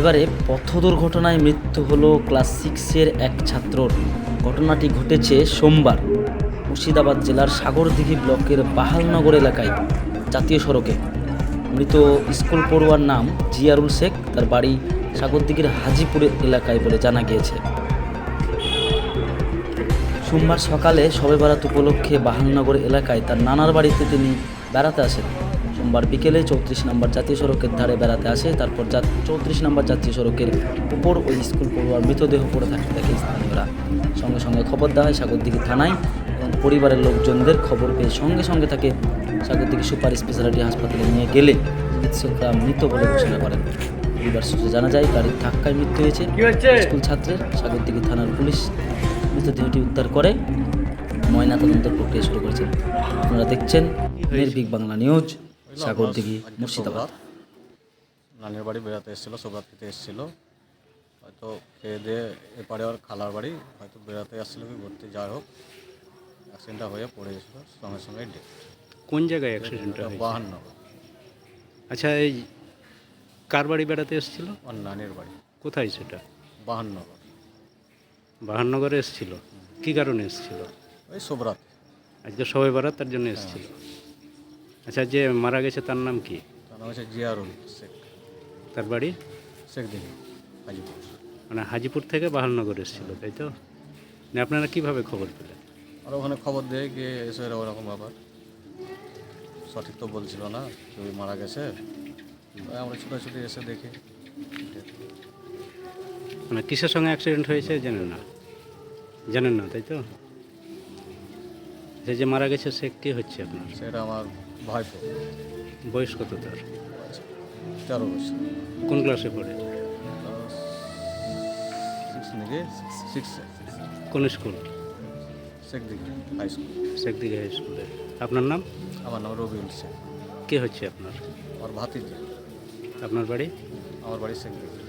এবারে পথ দুর্ঘটনায় মৃত্যু হলো ক্লাস সিক্সের এক ছাত্রর। ঘটনাটি ঘটেছে সোমবার, মুর্শিদাবাদ জেলার সাগরদিঘি ব্লকের বাহালনগর এলাকায়, জাতীয় সড়কে। মৃত স্কুল পড়ুয়ার নাম জিয়ারুল শেখ, তার বাড়ি সাগরদিঘির হাজিপুরে এলাকায় বলে জানা গিয়েছে। সোমবার সকালে শবে বারাত উপলক্ষে বাহালনগর এলাকায় তার নানার বাড়িতে তিনি বেড়াতে আসেন। সোমবার বিকেলে চৌত্রিশ নম্বর জাতীয় সড়কের ধারে বেড়াতে আসে তারপর চৌত্রিশ নম্বর জাতীয় সড়কের উপর ওই স্কুল পড়ুয়ার মৃতদেহ পড়ে থাকতে দেখে স্থানীয়রা। সঙ্গে সঙ্গে খবর দেওয়া হয় সাগরদিঘি থানায় এবং পরিবারের লোকজনদের খবর পেয়ে সঙ্গে সঙ্গে তাকে সাগরদিঘি সুপার স্পেশালিটি হাসপাতালে নিয়ে গেলে চিকিৎসকরা মৃত বলে ঘোষণা করেন। পরিবার সূত্রে জানা যায় গাড়ির ধাক্কায় মৃত্যু হয়েছে। স্কুল ছাত্রের সাগরদিঘি থানার পুলিশ মৃতদেহটি উদ্ধার করে ময়নাতদন্তের প্রক্রিয়া শুরু করেছেন আপনারা দেখছেন নির্ভীক বাংলা নিউজ। সাগরদিঘি মুর্শিদাবাদ। নানির বাড়ি বেড়াতে এসেছিল সোবরাত খেতে এসেছিল। হয়তো খেয়ে দিয়ে এপারে আর খালার বাড়ি হয়তো বেড়াতে আসছিল কি ঘুরতে যাই হোক অ্যাক্সিডেন্টটা হয়ে পড়ে গেছিল সঙ্গে সঙ্গে ডেট কোন জায়গায় অ্যাক্সিডেন্টটা বাহান্ন আচ্ছা এই কার বাড়ি বেড়াতে এসেছিল? আমার নানির বাড়ি। কোথায় সেটা? বাহান্ন বাহান্নগরে এসেছিল। কি কারণে এসেছিল? ওই সোবরাত আজকে সবাই বারাত তার জন্য এসেছিল। আচ্ছা যে মারা গেছে তার নাম কি? তার নাম হচ্ছে জিয়ারুল শেখ। তার বাড়ি? শেখ দিঘি হাজিপুর। মানে হাজিপুর থেকে বাহান্নগর এসেছিল তাই তো? না আপনারা কীভাবে খবর পেলেন? আর ওখানে খবর দেয় গিয়ে এসে ওরকম ব্যাপার। সঠিক তো বলছিল না কেউ মারা গেছে। আমরা ছুটাছুটি এসে দেখি। মানে কিসের সঙ্গে অ্যাক্সিডেন্ট হয়েছে জানেন না? জানেন না তাই তো? সে যে মারা গেছে সে কে হচ্ছে আপনার? সেটা আমার ভাইপো। বয়স কত তার? তেরো বছর। কোন ক্লাসে পড়ে? সিক্স নাকি? সিক্স কোন school? Sheikh Dighi high school. Sheikhdighi high স্কুলে। আপনার নাম? আমার নাম রবিউল শেখ কে হচ্ছে আপনার? আমার ভাতিজি। আপনার বাড়ি? আমার বাড়ি শেখ দিঘি